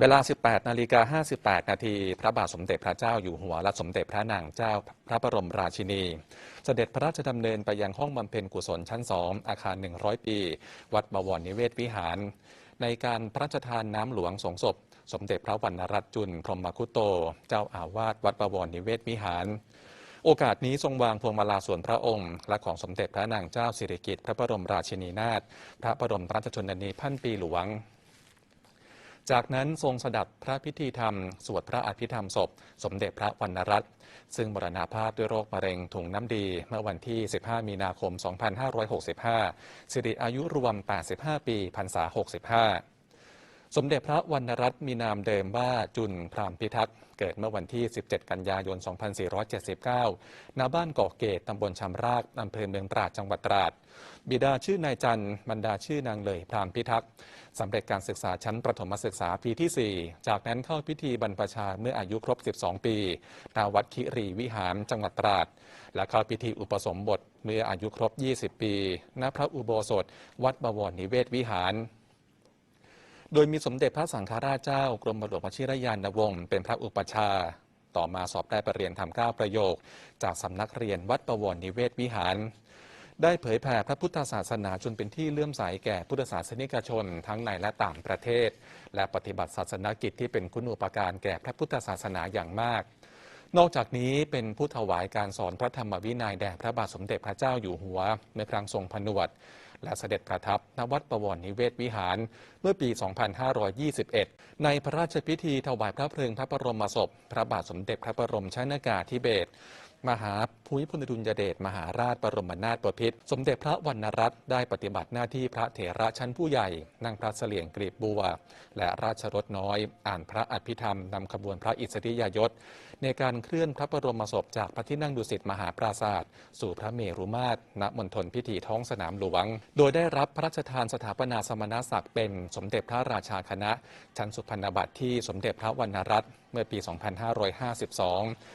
เวลา 18 นาฬิกา 58 นาที พระบาทสมเด็จพระเจ้าอยู่หัว และสมเด็จพระนางเจ้าพระบรมราชินี เสด็จพระราชดำเนินไปยังห้องบำเพ็ญกุศลชั้น2อาคาร 100 ปี วัดบวรนิเวศวิหาร ในการพระราชทานน้ำหลวงสงศพ สมเด็จพระวรรณรัตน์จุลพรหมคุโต เจ้าอาวาสวัดบวรนิเวศวิหารโอกาสนี้ทรงวางพวงมาลาส่วนพระองค์ และของสมเด็จพระนางเจ้าสิริกิติ์พระบรมราชินีนาถพระบรมราชชนนีพันปีหลวง จากนั้นทรงสดับพระพิธีธรรม สวดพระอภิธรรมศพ สมเด็จพระวรรณรัตน์ซึ่งมรณาภาพด้วยโรคมะเร็งถุงน้ำดี เมื่อวันที่ 15 มีนาคม 2565 สิริอายุรวม 85 ปีพรรษา 65 สมเด็จพระวรรณรัตน์มีนามเดิมว่าจุนพรามพิทักษ์ เกิดเมื่อวันที่ 17 กันยายน 2479 ณ บ้านเกาะเกต ตำบลชำราก อำเภอเมืองตราด จังหวัดตราด บิดาชื่อนายจันทร์บรรดาชื่อนางเลยพรามพิทักษ์ สำเร็จการศึกษาชั้นประถมศึกษาปีที่ 4 จากนั้นเข้าพิธีบรรพชาเมื่ออายุครบ 12 ปีณวัดคิรีวิหาร จังหวัดตราด และเข้าพิธีอุปสมบทเมื่ออายุครบ 20 ปี ณ พระอุโบสถ วัดบวรนิเวศวิหาร โดยมีสมเด็จพระสังฆราชเจ้ากรมหลวงวชิรยานวงศ์เป็นพระอุปชาต่อมาสอบได้ประเรียนทำเก้าประโยค จากสำนักเรียนวัดประวรนิเวศวิหาร ได้เผยแผ่พระพุทธศาสนาจนเป็นที่เลื่อมใสแก่พุทธศาสนิกชนทั้งในและต่างประเทศ และปฏิบัติศาสนกิจที่เป็นคุณูปการแก่พระพุทธศาสนาอย่างมาก นอกจากนี้เป็นผู้ถวายการสอนพระธรรมวินัยแด่พระบาทสมเด็จพระเจ้าอยู่หัวในครั้งทรงผนวดและเสด็จประทับณวัดประวรนิเวศวิหาร เมื่อปี 2521 ในพระราชพิธีถวายพระเพลิงพระบรมศพ พระบาทสมเด็จพระบรมชนากาธิเบศรมหาภูมิพลอดุลยเดชมหาราชบรมนาถบพิตรสมเด็จพระวรรณรัตน์ได้ปฏิบัติหน้าที่พระเถระชั้นผู้ใหญ่นั่งพระเสลียงกรีบบัว และราชรถน้อย อ่านพระอภิธรรมนำขบวนพระอิสริยยศ ในการเคลื่อนพระบรมศพจากพระที่นั่งดุสิตมหาปราศาสตร์สู่พระเมรุมาตรณมณฑลพิธีท้องสนามหลวงโดยได้รับพระราชทานสถาปนาสมณศักดิ์เป็นสมเด็จพระราชาคณะ ชั้นสุพรรณบัตรที่สมเด็จพระวรรณรัตน์เมื่อปี 2552